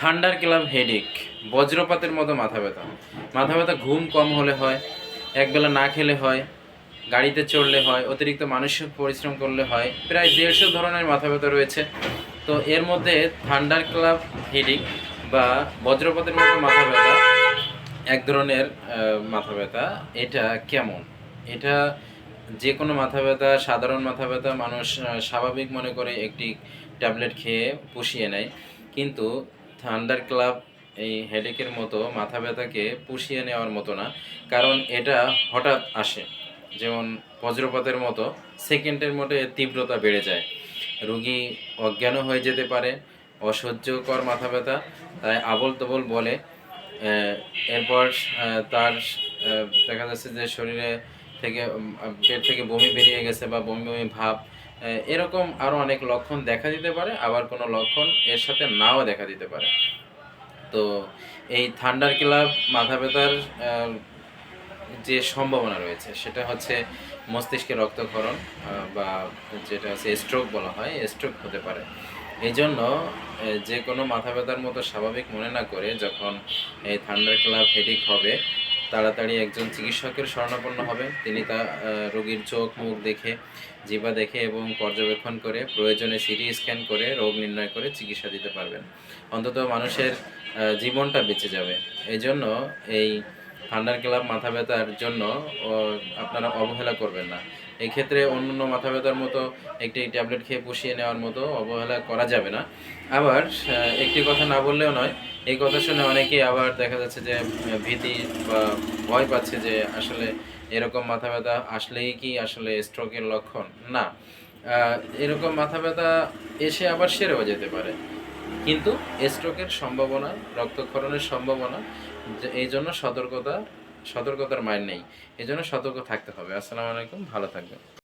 Thunder club headache বজ্রপাতের মতো মাথা ব্যথা। মাথা ব্যথা ঘুম কম হলে হয়, একবেলা না খেলে হয়, গাড়িতে চড়লে হয়, অতিরিক্ত মানসিক পরিশ্রম করলে হয়, প্রায় দেড়শো ধরনের মাথা ব্যথা রয়েছে। তো এর মধ্যে থান্ডার ক্লাব হেডেক বা বজ্রপাতের মতো মাথা ব্যথা, এক ধরনের মাথা ব্যথা। এটা কেমন? এটা যে কোনো মাথা ব্যথা, সাধারণ মাথা ব্যথা, মানুষ স্বাভাবিক মনে করে একটি ট্যাবলেট খেয়ে পুষিয়ে নেয়। কিন্তু থান্ডার ক্লাব এই হেডেকের মতো, মাথা ব্যথাকে পুষিয়ে নেওয়ার মতো না। কারণ এটা হঠাৎ আসে, যেমন বজ্রপাতের মতো, সেকেন্ডের মধ্যে এর তীব্রতা বেড়ে যায়। রুগী অজ্ঞানও হয়ে যেতে পারে, অসহ্যকর মাথা ব্যথা, তাই আবল তবল বলে এরপর তার দেখা যাচ্ছে যে শরীরে থেকে পেট থেকে বমি বেরিয়ে গেছে বা বমি বমি ভাব এরকম আরও অনেক লক্ষণ দেখা দিতে পারে, আবার কোনো লক্ষণ এর সাথে নাও দেখা দিতে পারে। তো এই থান্ডার ক্লাব মাথা ব্যথার যে সম্ভাবনা রয়েছে, সেটা হচ্ছে মস্তিষ্কে রক্তক্ষরণ বা যেটা হচ্ছে স্ট্রোক বলা হয় স্ট্রোক হতে পারে। এই জন্য যে কোনো মাথা ব্যথার মতো স্বাভাবিক মনে না করে যখন এই থান্ডার ক্লাব হেডিক হবে তাড়াতাড়ি একজন চিকিৎসকের শরণাপন্ন হবে। তিনি তা রোগীর চোখ, মুখ দেখে জিবা দেখে এবং পর্যবেক্ষণ করে, প্রয়োজনে সিটি স্ক্যান করে, রোগ নির্ণয় করে চিকিৎসা দিতে পারবেন। অন্তত মানুষের জীবনটা বেঁচে যাবে। এই জন্য এই থান্ডার ক্লাব মাথা ব্যথার জন্য আপনারা অবহেলা করবেন না। এই ক্ষেত্রে অন্যান্য মাথা ব্যথার মতো একটি ট্যাবলেট খেয়ে পুষিয়ে নেওয়ার মতো অবহেলা করা যাবে না। আবার একটি কথা না বললেও নয়, এই কথা শুনে অনেকেই আবার দেখা যাচ্ছে যে ভীতি বা ভয় পাচ্ছে যে, আসলে এরকম মাথা ব্যথা আসলেই কি আসলে স্ট্রোকের লক্ষণ? না। এরকম মাথা ব্যথা এসে আবার সেরেও যেতে পারে। কিন্তু স্ট্রোকের সম্ভাবনা, রক্তক্ষরণের সম্ভাবনা এই জন্য সতর্কতা, সতর্কতার মায়ের নেই। এই জন্য সতর্ক থাকতে হবে। আসসালামু আলাইকুম, ভালো থাকবেন।